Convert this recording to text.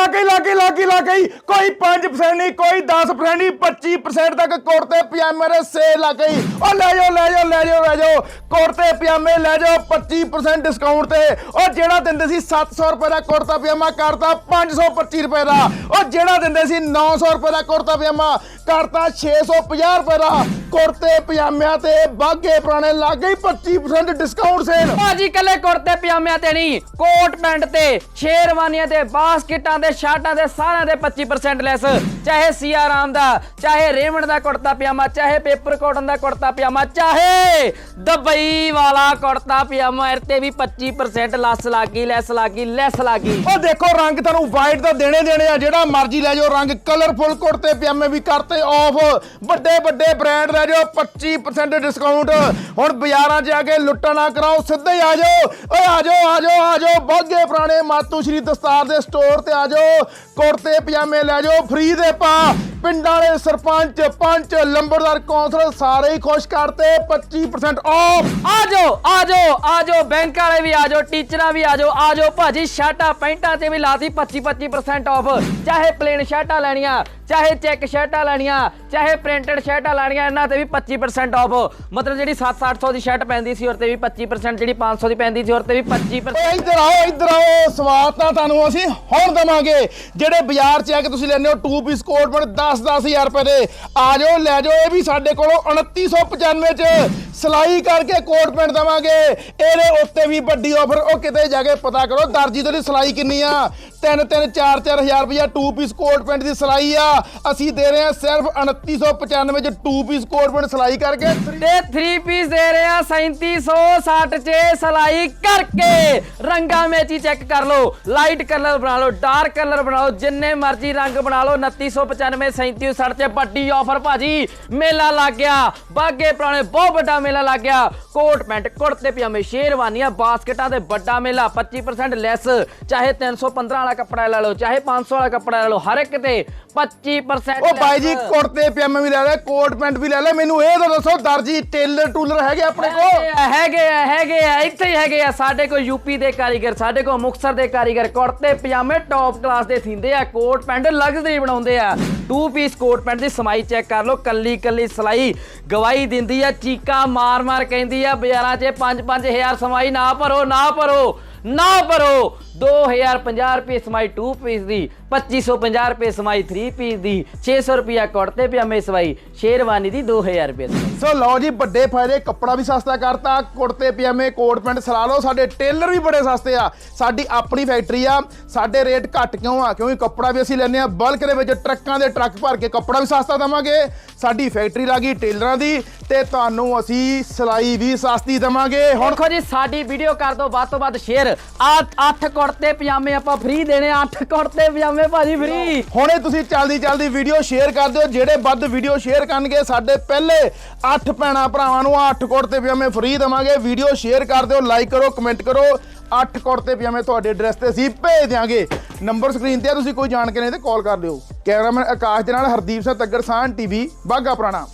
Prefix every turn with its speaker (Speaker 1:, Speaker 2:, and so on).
Speaker 1: ਲੱਗੇ ਲੱਗੇ ਲੱਗੇ ਲੱਗੇ ਕੋਈ 5% ਨਹੀਂ, ਕੋਈ 10% ਨਹੀਂ 25% ਤੱਕ ਕੁੜਤੇ, ਪਜਾਮੇ ਦੇ ਸੇਲ ਲੱਗ ਗਈ ਉਹ ਲੈ ਜਾਓ ਲੈ ਜਾਓ ਲੈ ਜਾਓ ਲੈ ਜਾਓ। ਕੁੜਤੇ, ਪਜਾਮੇ ਲੈ ਜਾਓ 25% ਡਿਸਕਾਊਂਟ ਤੇ। ਉਹ ਜਿਹੜਾ ਦਿੰਦੇ ਸੀ 700 ਰੁਪਏ ਦਾ ਕੁੜਤਾ, ਪਜਾਮਾ ਕਰਤਾ 525 ਰੁਪਏ ਦਾ। ਉਹ ਜਿਹੜਾ ਦਿੰਦੇ ਸੀ 900 ਰੁਪਏ ਦਾ ਕੁੜਤਾ, ਪਜਾਮਾ ਕਰਤਾ 650 ਰੁਪਏ ਦਾ। ਕੁੜਤੇ ਪਜਾਮਿਆਂ ਤੇ ਬਾਗੇ ਪੁਰਾਣੇ ਲੱਗ ਗਈ 25% ਡਿਸਕਾਊਂਟ ਸੇਲ
Speaker 2: ਭਾਜੀ ਕੱਲੇ ਕੁੜਤੇ ਪਜਾਮਿਆਂ ਤੇ ਨਹੀਂ ਕੋਟ ਪੈਂਟ ਤੇ ਸ਼ੇਰਵਾਨੀਆਂ ਤੇ ਬਾਸਕਟਾਂ ਦੇ ਸ਼ਰਟਾਂ ਦੇ ਸਾਰਿਆਂ ਦੇ 25% ਲੈਸ ਚਾਹੇ ਸੀਆ ਰਾਮ ਦਾ ਚਾਹੇ ਰੇਮੰਡ ਦਾ ਕੁੜਤਾ ਪਜਾਮਾ ਚਾਹੇ ਪੇਪਰ ਕਾਟਨ ਦਾ ਕੁੜਤਾ ਪਜਾਮਾ ਚਾਹੇ ਦੁਬਈ ਵਾਲਾ ਕੁੜਤਾ ਪਜਾਮਾ ਇਹ ਤੇ ਵੀ 25% ਲੈਸ ਲੱਗੀ ਲੈਸ ਲੱਗੀ ਲੈਸ ਲੱਗੀ।
Speaker 1: ਉਹ ਦੇਖੋ ਰੰਗ ਤੁਹਾਨੂੰ ਵਾਈਟ ਦਾ ਦੇਣੇ ਦੇਣੇ ਆ ਜਿਹੜਾ ਮਰਜ਼ੀ ਲੈ ਜਾਓ ਰੰਗ ਕਲਰਫੁਲ ਕੁੜਤੇ ਪਜਾਮੇ ਵੀ ਕਰਤੇ ਆਫ ਵੱਡੇ ਵੱਡੇ ਬ੍ਰਾਂਡ ਲੈ ਜਾਓ 25% ਡਿਸਕਾਊਂਟ ਹੁਣ ਬਾਜ਼ਾਰਾਂ 'ਚ ਆ ਕੇ ਲੁੱਟਾ ਨਾ ਕਰਾਓ, ਸਿੱਧੇ ਹੀ ਆ ਜਾਓ। ਓਏ ਆ ਜਾਓ ਆ ਜਾਓ ਆ ਜਾਓ। ਬਹੁਤੇ ਪੁਰਾਣੇ ਮਾਤੂ ਸ਼੍ਰੀ ਦਸਤਾਰ ਦੇ ਸਟੋਰ ਤੇ ਆ ਜਾਓ। ਕੁੜਤੇ, ਪਜਾਮੇ ਲੈ ਜਾਓ ਫ੍ਰੀ ਦੇ ਪਾ। ਪਿੰਡਾਂ ਵਾਲੇ ਸਰਪੰਚ ਪੰਚ ਲੰਬੜਦਾਰ ਕੌਂਸਲਰ ਸਾਰੇ ਹੀ ਖੁਸ਼ ਕਰਤੇ 25% ਆਫ
Speaker 2: ਆ ਜਾਓ ਆ ਜਾਓ ਆ ਜਾਓ ਬੈਂਕ ਵਾਲੇ ਵੀ ਆ ਜਾਓ ਟੀਚਰਾਂ ਵੀ ਆ ਜਾਓ ਆ ਜਾਓ ਭਾਜੀ ਸ਼ਰਟਾਂ ਪੈਂਟਾਂ ਤੇ ਵੀ ਲਾਤੀ 25 25% ਆਫ ਚਾਹੇ ਪਲੇਨ ਸ਼ਰਟਾਂ ਲੈਣੀਆਂ ਚਾਹੇ ਚੈੱਕ ਸ਼ਰਟਾਂ ਲੈਣੀਆਂ ਚਾਹੇ ਪ੍ਰਿੰਟਡ ਸ਼ਰਟਾਂ ਲੈਣੀਆਂ ਇਹਨਾਂ ਤੇ ਵੀ 25% ਆਫ ਮਤਲਬ ਜਿਹੜੀ 7-800 ਦੀ ਸ਼ਰਟ ਪੈਂਦੀ ਸੀ ਔਰ ਤੇ ਵੀ 25% ਜਿਹੜੀ 500 ਦੀ ਪੈਂਦੀ ਸੀ ਔਰ ਤੇ ਵੀ 25%
Speaker 1: ਓਏ ਇੱਧਰ ਆਓ ਇੱਧਰ ਆਓ ਸਵਾਦ ਤਾਂ ਤੁਹਾਨੂੰ ਅਸੀਂ ਹੁਣ ਦਵਾਂਗੇ। ਜਿਹੜੇ ਬਾਜ਼ਾਰ 'ਚ ਆ ਕੇ ਤੁਸੀਂ ਲੈਣੇ ਹੋ 2 ਪੀਸ ਕੋਟ ਪਰ 10 10000 ਰੁਪਏ ਦੇ। ਆ ਜਾਓ ਲੈ ਜਾਓ ਇਹ ਵੀ ਸਾਡੇ ਕੋਲੋਂ 2995 'ਚ। ਸਿਲਾਈ ਕਰਕੇ ਕੋਟ ਪੈਂਟ ਦਵਾਂਗੇ। ਇਹਦੇ ਉੱਤੇ ਵੀ ਵੱਡੀ ਆਫਰ ਉਹ ਕਿਤੇ ਜਾ ਕੇ ਪਤਾ ਕਰੋ, ਦਰਜੀ ਦੀ ਸਿਲਾਈ ਕਿੰਨੀ ਆ? 3 3 4 4000 ਰੁਪਇਆ 2 ਪੀਸ ਕੋਟ ਪੈਂਟ ਦੀ ਸਿਲਾਈ ਆ। ਅਸੀਂ ਦੇ ਰਹੇ ਹਾਂ ਸਿਰਫ 2995 'ਚ 2 ਪੀਸ ਕੋਟ ਪੈਂਟ ਸਿਲਾਈ ਕਰਕੇ।
Speaker 2: ਤੇ 3 ਪੀਸ ਦੇ ਰਹੇ ਆ 3760 ਚ ਸਿਲਾਈ ਕਰਕੇ। ਰੰਗਾਂ ਵਿੱਚ ਚੈੱਕ ਕਰ ਲਓ ਲਾਈਟ ਕਲਰ ਬਣਾ ਲਓ ਡਾਰਕ ਕਲਰ ਬਣਾਓ ਜਿੰਨੇ ਮਰਜ਼ੀ ਰੰਗ ਬਣਾ ਲਓ 2995 3760 ਚ ਵੱਡੀ ਆਫਰ ਭਾਜੀ। ਮੇਲਾ ਲੱਗ ਗਿਆ। ਬਾਗੇ ਪੁਰਾਣੇ ਬਹੁਤ ਵੱਡਾ ਮੇਲਾ ਲੱਗ ਗਿਆ। ਕੋਟ ਪੈਂਟ ਕੁੜਤੇ ਪਜਾਮੇ ਸ਼ੇਰਵਾਨੀਆਂ ਬਾਸਕਟਾਂ ਦੇ ਵੱਡਾ ਮੇਲਾ 25% ਲੈਸ ਚਾਹੇ 315 ਵਾਲਾ ਕੱਪੜਾ ਲੈ ਲਓ ਚਾਹੇ 500 ਵਾਲਾ ਕੱਪੜਾ ਲੈ ਲਓ ਹਰ ਇੱਕ ਤੇ 25%
Speaker 1: ਉਹ ਬਾਈ ਜੀ ਕੁੜਤੇ ਪਜਾਮੇ ਵੀ ਲੈ ਲੈ ਕੋਟ ਪੈਂਟ ਵੀ ਲੈ ਲੈ ਮੈਨੂੰ ਇਹ ਤਾਂ ਦੱਸੋ ਦਰਜੀ ਟੇਲਰ ਟੂਲਰ ਹੈਗੇ ਆਪਣੇ ਕੋਲ?
Speaker 2: ਹੈਗੇ ਆ, ਹੈਗੇ ਆ ਇੱਥੇ ਹੀ ਹੈਗੇ ਆ ਸਾਡੇ ਕੋਲ ਯੂਪੀ ਦੇ ਕਾਰੀਗਰ ਸਾਡੇ ਕੋਲ ਮੁਕਤਸਰ ਦੇ ਕਾਰੀਗਰ ਕੁੜਤੇ ਪਜਾਮੇ ਟੌਪ ਕਲਾਸ ਦੇ ਸਿੰਦੇ ਆ ਕੋਟ ਪੈਂਟ ਲਗਜ਼ਰੀ ਬਣਾਉਂਦੇ ਆ। ਟੂ ਪੀਸ ਕੋਟ ਪੈਂਟ ਦੀ ਸਮਾਈ ਚੈੱਕ ਕਰ ਲਓ ਕੱਲੀ ਕੱਲੀ ਸਲਾਈ ਗਵਾਹੀ ਦਿੰਦੀ ਆ ਚੀਕਾ ਮਾਰ ਮਾਰ ਕਹਿੰਦੀ ਆ ਬਾਜ਼ਾਰਾਂ 'ਚ 5-5000 ਸਮਾਈ ਨਾ ਭਰੋ ਨਾ ਭਰੋ। ਨਾ ਭਰੋ। 2050 ਰੁਪਏ ਸਮਾਈ 2 ਪੀਸ ਦੀ 2550 ਰੁਪਏ ਸਮਾਈ 3 ਪੀਸ ਦੀ 600 ਰੁਪਿਆ ਕੁੜਤੇ ਪਜਾਮੇ ਸਵਾਈ ਸ਼ੇਰਵਾਨੀ ਦੀ 2000 ਰੁਪਏ
Speaker 1: ਸੋ ਲਓ ਜੀ ਵੱਡੇ ਫਾਇਦੇ ਕੱਪੜਾ ਵੀ ਸਸਤਾ ਕਰਤਾ ਕੁੜਤੇ ਪਜਾਮੇ ਕੋਟ ਪੈਂਟ ਸਲਾ ਲਓ ਸਾਡੇ ਟੇਲਰ ਵੀ ਬੜੇ ਸਸਤੇ ਆ। ਸਾਡੀ ਆਪਣੀ ਫੈਕਟਰੀ ਆ ਸਾਡੇ ਰੇਟ ਘੱਟ ਕਿਉਂ ਆ? ਕਿਉਂਕਿ ਕੱਪੜਾ ਵੀ ਅਸੀਂ ਲੈਂਦੇ ਆ ਬਲਕ ਦੇ ਵਿੱਚ ਟਰੱਕਾਂ ਦੇ ਟਰੱਕ ਭਰ ਕੇ ਕੱਪੜਾ ਵੀ ਸਸਤਾ ਦਵਾਂਗੇ। ਸਾਡੀ ਫੈਕਟਰੀ ਲੱਗੀ ਟੇਲਰਾਂ ਦੀ ਤੇ ਤੁਹਾਨੂੰ ਅਸੀਂ ਸਿਲਾਈ ਵੀ ਸਸਤੀ ਦਵਾਂਗੇ। ਹੁਣ
Speaker 2: ਦੇਖੋ ਜੀ ਸਾਡੀ ਵੀਡੀਓ ਕਰ ਦਿਓ ਵੱਧ ਤੋਂ ਵੱਧ ਸ਼ੇਅਰ ਆ 8 ਕੁੜਤੇ ਪਜਾਮੇ ਆਪਾਂ ਫ੍ਰੀ ਦੇਣੇ 8 ਕੁੜਤੇ ਪਜਾਮੇ ਭਾਜੀ ਫ੍ਰੀ
Speaker 1: ਹੁਣੇ ਤੁਸੀਂ ਜਲਦੀ ਜਲਦੀ ਵੀਡੀਓ ਸ਼ੇਅਰ ਕਰ ਦਿਓ, ਜਿਹੜੇ ਵੱਧ ਵੀਡੀਓ ਸ਼ੇਅਰ ਕਰਨਗੇ, ਸਾਡੇ ਪਹਿਲੇ 8 ਭੈਣਾਂ ਭਰਾਵਾਂ ਨੂੰ 8 ਕੁੜਤੇ ਪਜਾਮੇ ਫ੍ਰੀ ਦਵਾਂਗੇ। ਵੀਡੀਓ ਸ਼ੇਅਰ ਕਰ ਦਿਓ ਲਾਈਕ ਕਰੋ ਕਮੈਂਟ ਕਰੋ। 8 ਕੁੜਤੇ ਪਜਾਮੇ ਤੁਹਾਡੇ ਐਡਰੈਸ ਤੇ ਅਸੀਂ ਭੇਜ ਦਿਆਂਗੇ। ਨੰਬਰ ਸਕਰੀਨ ਤੇ ਆ, ਤੁਸੀਂ ਕੋਈ ਜਾਣ ਕੇ ਨਹੀਂ ਤੇ ਕਾਲ ਕਰ ਲਿਓ ਕੈਮਰਾਮੈਨ ਆਕਾਸ਼ ਦੇ ਨਾਲ ਹਰਦੀਪ ਸਿੰਘ ਤੱਗਰਸਾਨ ਟੀਵੀ ਬਾਗਾ ਪੁਰਾਣਾ।